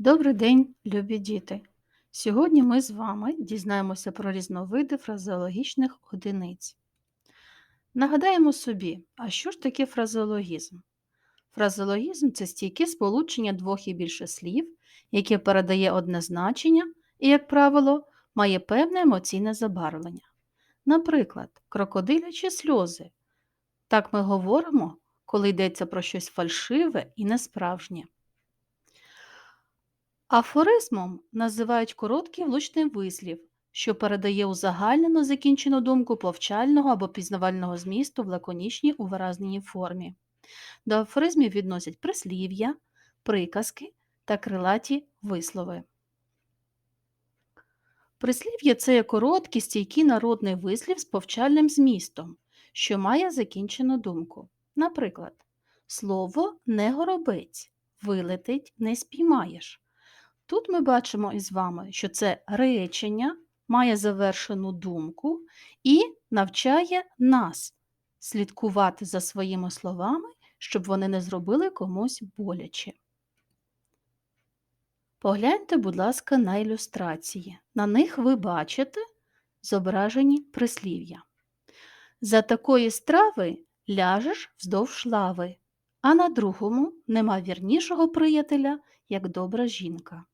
Добрий день, любі діти! Сьогодні ми з вами дізнаємося про різновиди фразеологічних одиниць. Нагадаємо собі, а що ж таке фразеологізм? Фразеологізм це стійке сполучення двох і більше слів, яке передає одне значення і, як правило, має певне емоційне забарвлення. Наприклад, крокодилячі сльози. Так ми говоримо, коли йдеться про щось фальшиве і несправжнє. Афоризмом називають короткий влучний вислів, що передає узагальнену закінчену думку повчального або пізнавального змісту в лаконічній увиразненій формі. До афоризмів відносять прислів'я, приказки та крилаті вислови. Прислів'я це є короткий стійкий народний вислів з повчальним змістом, що має закінчену думку. Наприклад, слово не горобець, вилетить не спіймаєш. Тут ми бачимо із вами, що це речення має завершену думку і навчає нас слідкувати за своїми словами, щоб вони не зробили комусь боляче. Погляньте, будь ласка, на ілюстрації. На них ви бачите зображені прислів'я. За такої страви ляжеш вздовж лави, а на другому нема вірнішого приятеля, як добра жінка.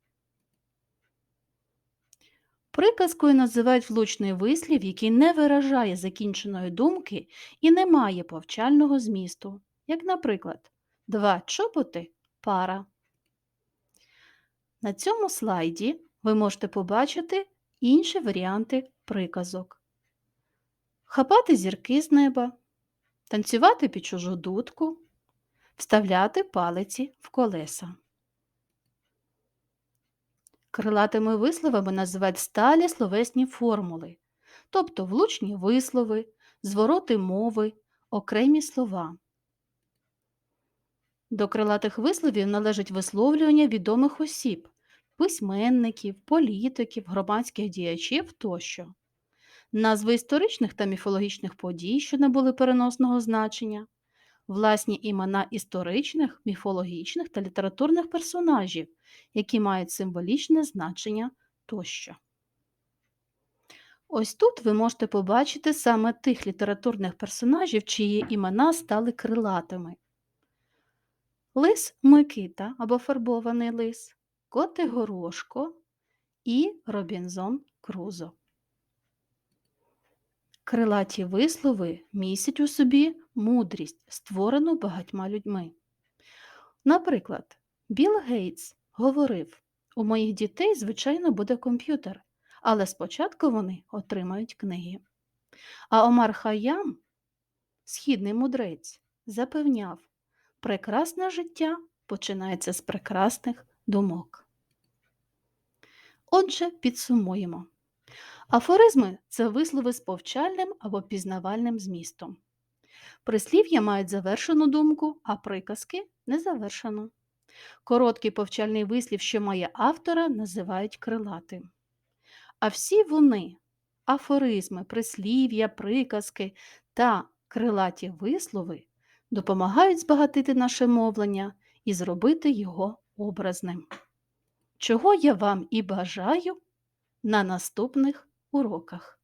Приказкою називають влучний вислів, який не виражає закінченої думки і не має повчального змісту, як, наприклад, два чоботи пара. На цьому слайді ви можете побачити інші варіанти приказок. Хапати зірки з неба, танцювати під чужу дудку, вставляти палиці в колеса. Крилатими висловами називають сталі словесні формули, тобто влучні вислови, звороти мови, окремі слова. До крилатих висловів належать висловлювання відомих осіб, письменників, політиків, громадських діячів тощо, назви історичних та міфологічних подій, що набули переносного значення, власні імена історичних, міфологічних та літературних персонажів, які мають символічне значення тощо. Ось тут ви можете побачити саме тих літературних персонажів, чиї імена стали крилатими. Лис Микита або фарбований лис, Коти Горошко і Робінзон Крузо. Крилаті вислови містять у собі мудрість, створену багатьма людьми. Наприклад, Білл Гейтс говорив: у моїх дітей, звичайно, буде комп'ютер, але спочатку вони отримають книги. А Омар Хаям, східний мудрець, запевняв, прекрасне життя починається з прекрасних думок. Отже, підсумуємо. Афоризми це вислови з повчальним або пізнавальним змістом. Прислів'я мають завершену думку, а приказки незавершену. Короткий повчальний вислів, що має автора, називають крилатим. А всі вони афоризми, прислів'я, приказки та крилаті вислови допомагають збагатити наше мовлення і зробити його образним. Чого я вам і бажаю на наступних уроках.